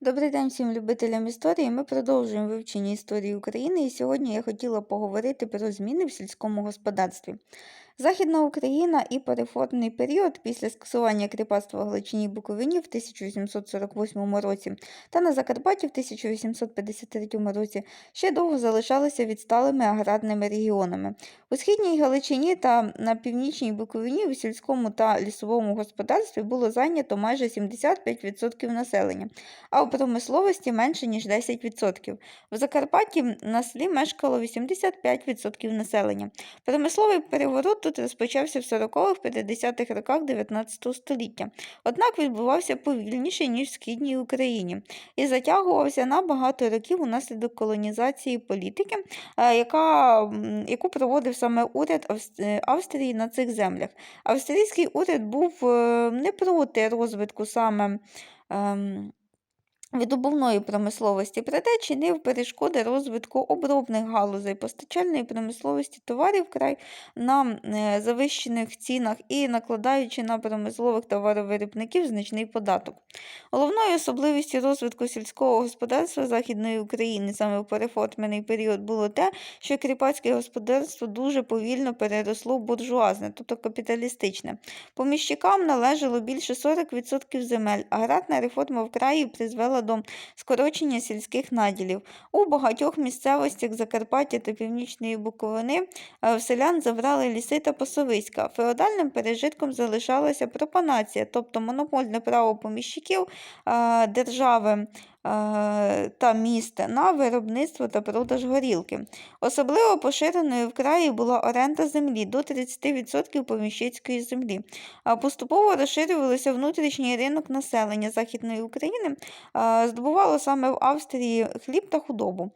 Добрий день всім любителям історії. Ми продовжуємо вивчення історії України, і сьогодні я хотіла поговорити про зміни в сільському господарстві. Західна Україна і переходний період після скасування кріпацтва Галичині Буковині в 1848 році та на Закарпатті в 1853 році ще довго залишалися відсталими аграрними регіонами. У східній Галичині та на північній Буковині у сільському та лісовому господарстві було зайнято майже 75% населення, а у промисловості менше ніж 10%. В Закарпатті на селі мешкало 85% населення. Промисловий переворот тут розпочався в 40-50-х роках 19 століття, однак відбувався повільніше, ніж в Східній Україні, і затягувався на багато років унаслідок колонізації політики, е, яка, яку проводив саме уряд е, Австрії на цих землях. Австрійський уряд був е, не проти розвитку саме. Видобувної промисловості, проте чинив перешкоди розвитку обробних галузей, постачальної промисловості товарів край на е, завищених цінах і накладаючи на промислових товаровиробників значний податок. Головною особливістю розвитку сільського господарства Західної України саме в переформений період було те, що кріпацьке господарство дуже повільно переросло в буржуазне, тобто капіталістичне. Поміщикам належало більше 40% земель. а Аграрна реформа в краї призвела до скорочення сільських наділів. У багатьох місцевостях Закарпаття та Північної Буковини е, в селян забрали ліси та пасовиська. Феодальним пережитком залишалася пропанація, тобто монопольне право поміщиків е, держави та міста на виробництво та продаж горілки. Особливо поширеною в краї була оренда землі до 30% поміщицької землі. Поступово розширювався внутрішній ринок населення Західної України, здобувало саме в Австрії хліб та худобу.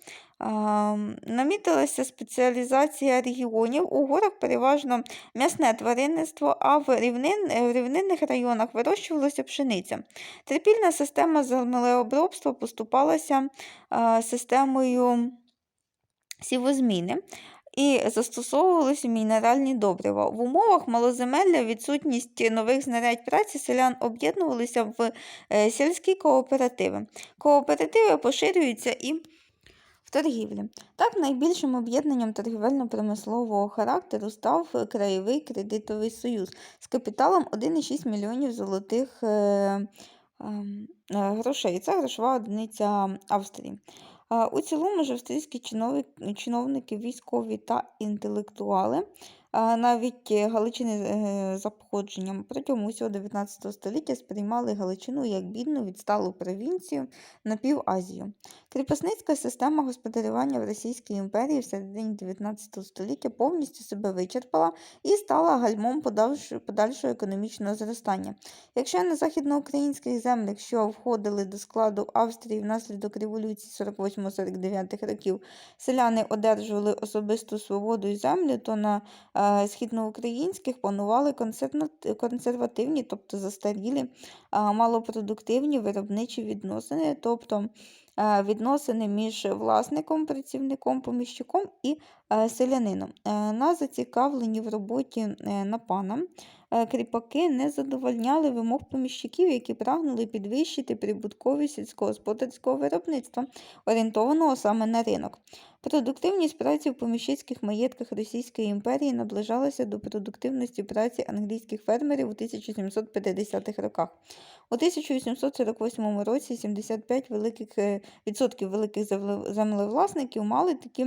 Намітилася спеціалізація регіонів. У горах переважно м'ясне тваринництво, а в, рівнин, в рівнинних районах вирощувалася пшениця. Трипільна система землеобробства поступалася а, системою сівозміни і застосовувалися мінеральні добрива. В умовах малоземелля відсутність нових знарядь праці селян об'єднувалися в е, сільські кооперативи. Кооперативи поширюються і торгівлі. Так, найбільшим об'єднанням торгівельно-промислового характеру став Краєвий кредитовий союз з капіталом 1,6 мільйонів золотих е, ем, е, грошей. Це грошова одиниця Австрії. У цілому ж австрійські чиновники, військові та інтелектуали, навіть е, Галичини е, за походженням протягом усього 19 століття сприймали Галичину як бідну відсталу провінцію на Півазію. Кріпосницька система господарювання в Російській імперії в середині 19 століття повністю себе вичерпала і стала гальмом подальшого економічного зростання. Якщо на західноукраїнських землях, що входили до складу Австрії внаслідок революції 48-49 років, селяни одержували особисту свободу і землю, то на е, східноукраїнських панували консервативні, тобто застарілі, малопродуктивні виробничі відносини, тобто е, відносини між власником, працівником, поміщиком і е, селянином. Нас На зацікавлені в роботі е, на пана е, кріпаки не задовольняли вимог поміщиків, які прагнули підвищити прибутковість сільськогосподарського виробництва, орієнтованого саме на ринок. Продуктивність праці в поміщицьких маєтках Російської імперії наближалася до продуктивності праці англійських фермерів у 1750-х роках. У 1848 році 75 великих, е, відсотків великих землевласників мали такі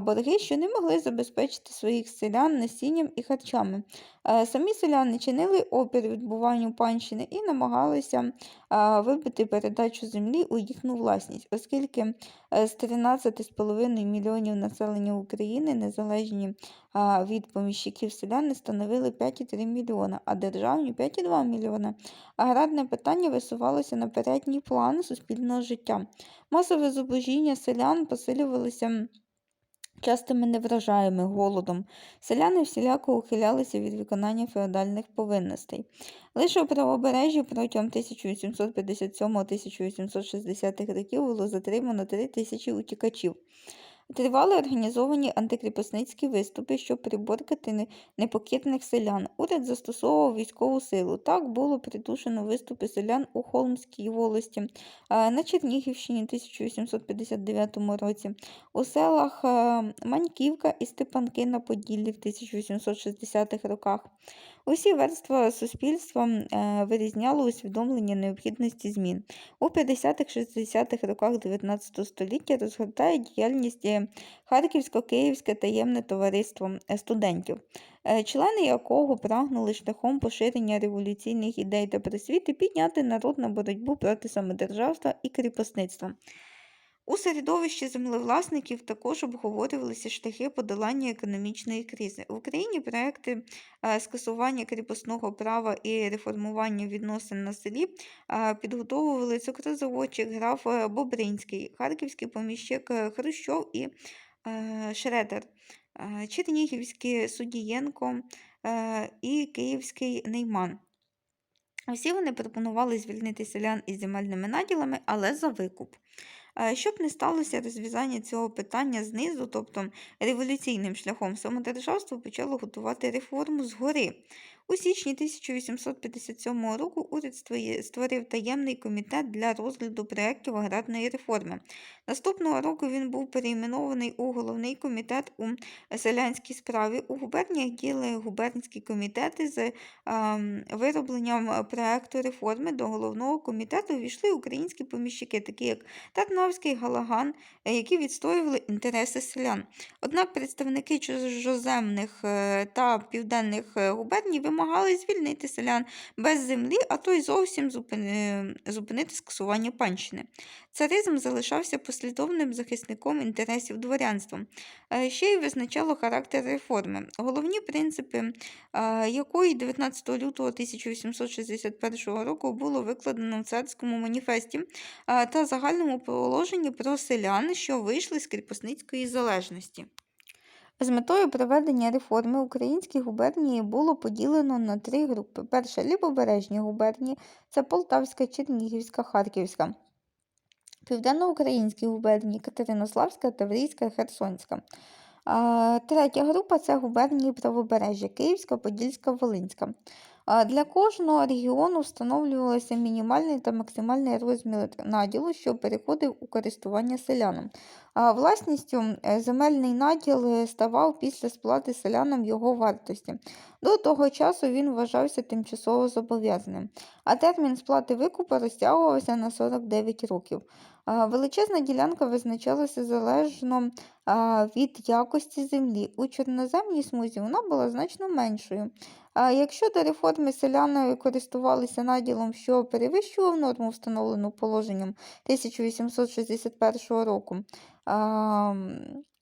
борги, що не могли забезпечити своїх селян насінням і харчами. Е, Самі селяни чинили опір відбуванню панщини і намагалися вибити передачу землі у їхню власність, оскільки е, з 13,5 мільйонів населення України незалежні від поміщиків селяни становили 5,3 мільйона, а державні 5,2 мільйона. Аграрне питання висувалося на передній план суспільного життя. Масове зубожіння селян посилювалося частими неврожаями, голодом. Селяни всіляко ухилялися від виконання феодальних повинностей. Лише у правобережжі протягом 1857-1860 років було затримано 3 тисячі утікачів. Тривали організовані антикріпосницькі виступи, щоб приборкати не- непокірних селян. Уряд застосовував військову силу. Так було придушено виступи селян у Холмській волості, е, на Чернігівщині в 1859 році, у селах е, Маньківка і Степанки на Поділлі в 1860-х роках. Усі верства суспільства е, вирізняло усвідомлення необхідності змін. У 50-60-х роках 19 століття розгортає діяльність Харківсько-Київське таємне товариство е, студентів, е, члени якого прагнули шляхом поширення революційних ідей та просвіти підняти народ на боротьбу проти самодержавства і кріпосництва. У середовищі землевласників також обговорювалися шляхи подолання економічної кризи. В Україні проекти е, скасування кріпосного права і реформування відносин на селі е, підготовували цукрозаводчик граф е, Бобринський, харківський поміщик Хрущов і Шредер, Чернігівський Судієнко і Київський Нейман. Всі вони пропонували звільнити селян із земельними наділами, але за викуп. Е, Щоб не сталося розв'язання цього питання знизу, тобто революційним шляхом, самодержавство почало готувати реформу згори. У січні 1857 року уряд створив таємний комітет для розгляду проєктів аграрної реформи. Наступного року він був перейменований у головний комітет у селянській справі. У губерніях діяли губернські комітети з виробленням проекту реформи до головного комітету увійшли українські поміщики, такі як Тарнавський, Галаган, які відстоювали інтереси селян. Однак представники чужоземних е, та південних е, губерній вимагали звільнити селян без землі, а то й зовсім зупинити скасування панщини. Царизм залишався послідовним захисником інтересів дворянства, е, ще й визначало характер реформи. Головні принципи е, якої 19 лютого 1861 року було викладено в царському маніфесті е, та загальному положенні про селян, що вийшли з кріпосницької залежності. З метою проведення реформи українські губернії було поділено на три групи. Перша лівобережні губернії це Полтавська, Чернігівська, Харківська. Південноукраїнські губернії Катеринославська, Таврійська, Херсонська. Третя група це губернії правобережжя Київська, Подільська, Волинська. Для кожного регіону встановлювався мінімальний та максимальний розмір наділу, що переходив у користування селянам. Власністю е, земельний наділ е, ставав після сплати селянам його вартості. До того часу він вважався тимчасово зобов'язаним, а термін сплати викупу розтягувався на 49 років. Величезна ділянка визначалася залежно від якості землі. У чорноземній смузі вона була значно меншою. Якщо до реформи селяни користувалися наділом, що перевищував норму, встановлену положенням 1861 року,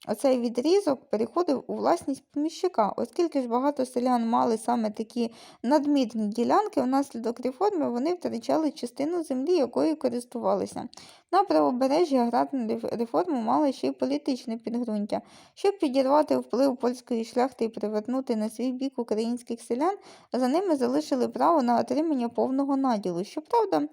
оцей відрізок переходив у власність поміщика, оскільки ж багато селян мали саме такі надмірні ділянки, внаслідок реформи вони втрачали частину землі, якою користувалися. На правобережжі аграрна реф- реформа мала ще й політичне підґрунтя. Щоб підірвати вплив польської шляхти і привернути на свій бік українських селян, за ними залишили право на отримання повного наділу. Щоправда,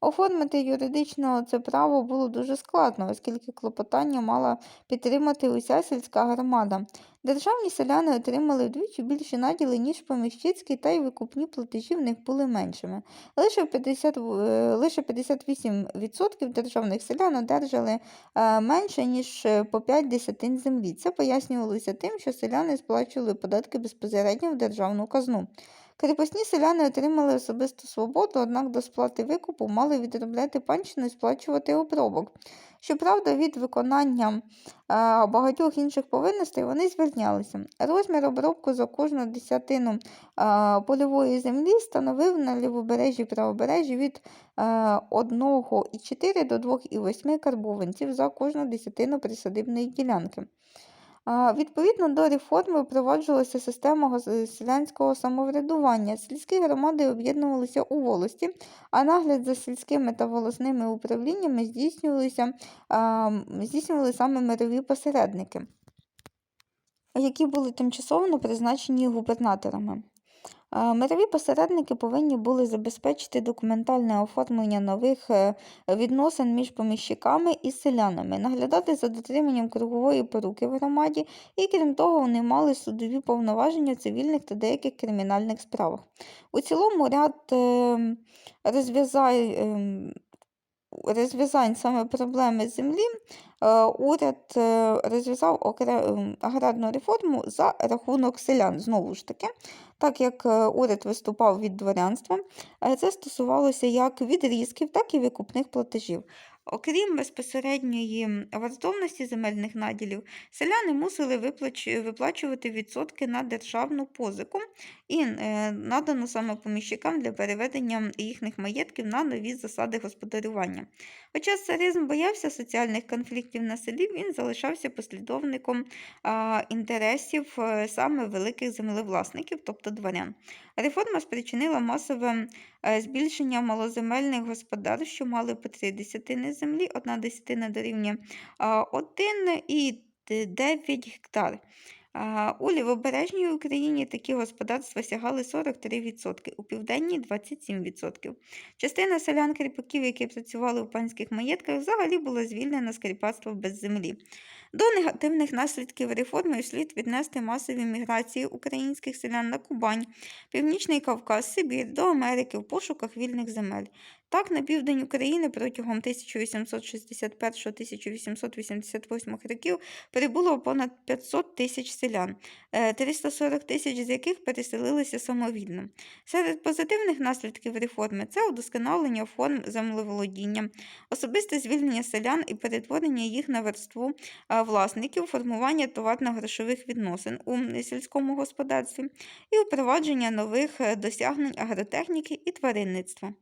оформити юридично це право було дуже складно, оскільки клопотання мала підтримати уся сільська громада. Державні селяни отримали вдвічі більші наділи, ніж поміщицькі, та й викупні платежі в них були меншими. Лише 50, в- е, лише 58% державних селян одержали е, менше, ніж е, по 5 десятин землі. Це пояснювалося тим, що селяни сплачували податки безпосередньо в державну казну. Кріпосні селяни отримали особисту свободу, однак до сплати викупу мали відробляти панщину і сплачувати обробок. Щоправда, від виконання багатьох інших повинностей вони звільнялися. Розмір обробку за кожну десятину польової землі становив на лівобережжі і правобережжі від 1,4 до 2,8 карбованців за кожну десятину присадибної ділянки. Відповідно до реформи впроваджувалася система селянського самоврядування. Сільські громади об'єднувалися у волості, а нагляд за сільськими та волосними управліннями здійснювалися, здійснювали саме мирові посередники, які були тимчасово призначені губернаторами. Мирові посередники повинні були забезпечити документальне оформлення нових е, відносин між поміщиками і селянами, наглядати за дотриманням кругової поруки в громаді, і крім того, вони мали судові повноваження в цивільних та деяких кримінальних справах. У цілому ряд ем, розв'язай, ем, розв'язань саме проблеми землі е, уряд е, розв'язав аграрну реформу за рахунок селян. Знову ж таки, так як е, уряд виступав від дворянства, це стосувалося як відрізків, так і викупних платежів. Окрім безпосередньої вартовності земельних наділів, селяни мусили виплачувати відсотки на державну позику і е, надану саме поміщикам для переведення їхніх маєтків на нові засади господарювання. Хоча царизм боявся соціальних конфліктів на селі, він залишався послідовником інтересів е, саме великих землевласників, тобто дворян. Реформа спричинила масове е, збільшення малоземельних господарств, що мали по три десятини землі, одна десятина дорівнює 1 і 9 гектар. У лівобережній Україні такі господарства сягали 43%, у південній 27%. Частина селян кріпаків, які працювали у панських маєтках, взагалі була звільнена з кріпацтва без землі. До негативних наслідків реформи слід віднести масові міграції українських селян на Кубань, Північний Кавказ, Сибір до Америки в пошуках вільних земель. Так, на південь України протягом 1861-1888 років прибуло понад 500 тисяч селян, е, 340 тисяч з яких переселилися самовільно. Серед позитивних наслідків реформи це удосконалення форм землеволодіння, особисте звільнення селян і перетворення їх на верству власників, формування товарно-грошових відносин у сільському господарстві і впровадження нових е, досягнень агротехніки і тваринництва.